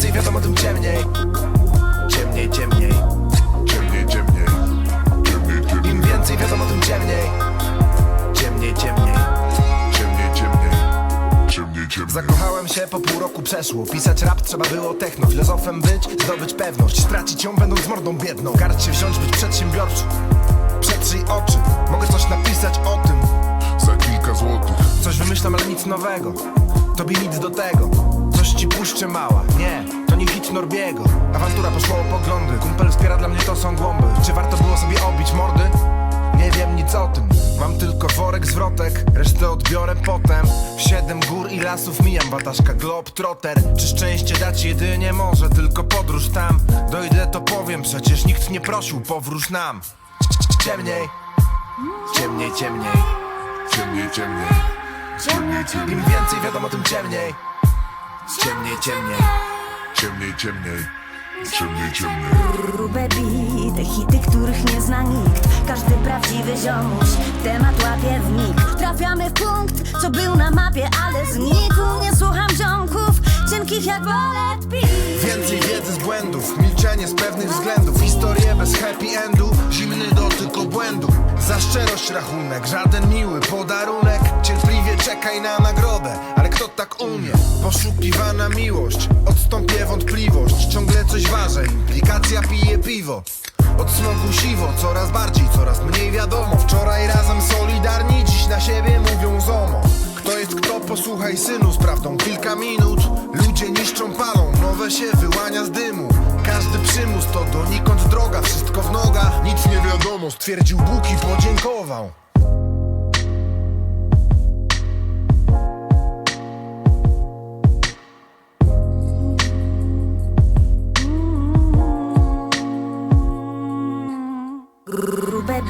więcej wiadomo, tym ciemniej. Ciemniej, ciemniej. Ciemniej, ciemniej. Im więcej wiadomo, tym ciemniej. Ciemniej, ciemniej. Ciemniej, ciemniej. Ciemniej, ciemniej. Zakochałem się, po pół roku przeszło. Pisać rap trzeba było techno. Filozofem być, zdobyć pewność. Stracić ją będąc mordą biedną. Karć się wziąć, być przedsiębiorczy Przetrzyj oczy. Mogę coś napisać o tym. Za kilka złotych. Coś wymyślam, ale nic nowego. Tobie nic do tego ci puszczę mała. Nie, to nie hit Norbiego. Awantura poszła o poglądy. Kumpel wspiera dla mnie to są głąby. Czy warto było sobie obić mordy? Nie wiem nic o tym. Mam tylko worek zwrotek. Resztę odbiorę potem. Siedem gór i lasów mijam. Wataszka Globetrotter Czy szczęście dać jedynie może? Tylko podróż tam. Dojdę to powiem. Przecież nikt nie prosił Powróż nam. Ciemniej. Ciemniej, ciemniej. Ciemniej, ciemniej. Ciemniej, ciemniej. Im więcej wiadomo, tym ciemniej Ciemniej, ciemniej. Ciemniej, ciemniej. Ciemniej, ciemniej Grube bity, hity, których nie zna nikt. Każdy prawdziwy ziomuś temat łapie w mig. Trafiamy w punkt, co był na mapie, milczenie z pewnych względów. Historie bez happy endu, zimny dotyk obłędu. Za szczerość rachunek, żaden miły podarunek. Cierpliwie czekaj na nagrodę, ale kto tak umie? Poszukiwana miłość, odstąpię wątpliwość. Ciągle coś ważę, implikacja pije piwo. Od smogu siwo, coraz bardziej, coraz mniej wiadomo. Wczoraj razem solidarni, dziś na siebie mówią zomo. Kto jest kto, posłuchaj synu, z prawdą kilka minut. Ludzie niszczą, palą, nowe się wyłania z dymu Każdy przymus to donikąd droga, wszystko w nogach Nic nie wiadomo, stwierdził Bóg i podziękował. Grube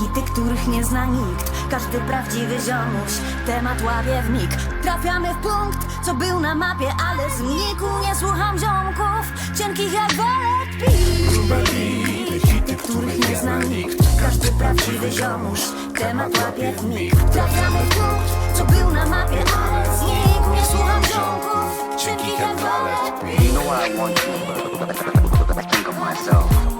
hity, których nie zna nikt. Każdy prawdziwy ziomuś temat łapie w mig. Trafiamy w punkt, co był na mapie, ale znikł Nie słucham ziomków, cienkich jak wallet pis Grube bity, hity, których nie zna nikt. Każdy prawdziwy ziomuś temat łapie w mig. Trafiamy w punkt, co był na mapie, ale znikł Nie słucham ziomków, cienkich jak wallet pis You know I want you.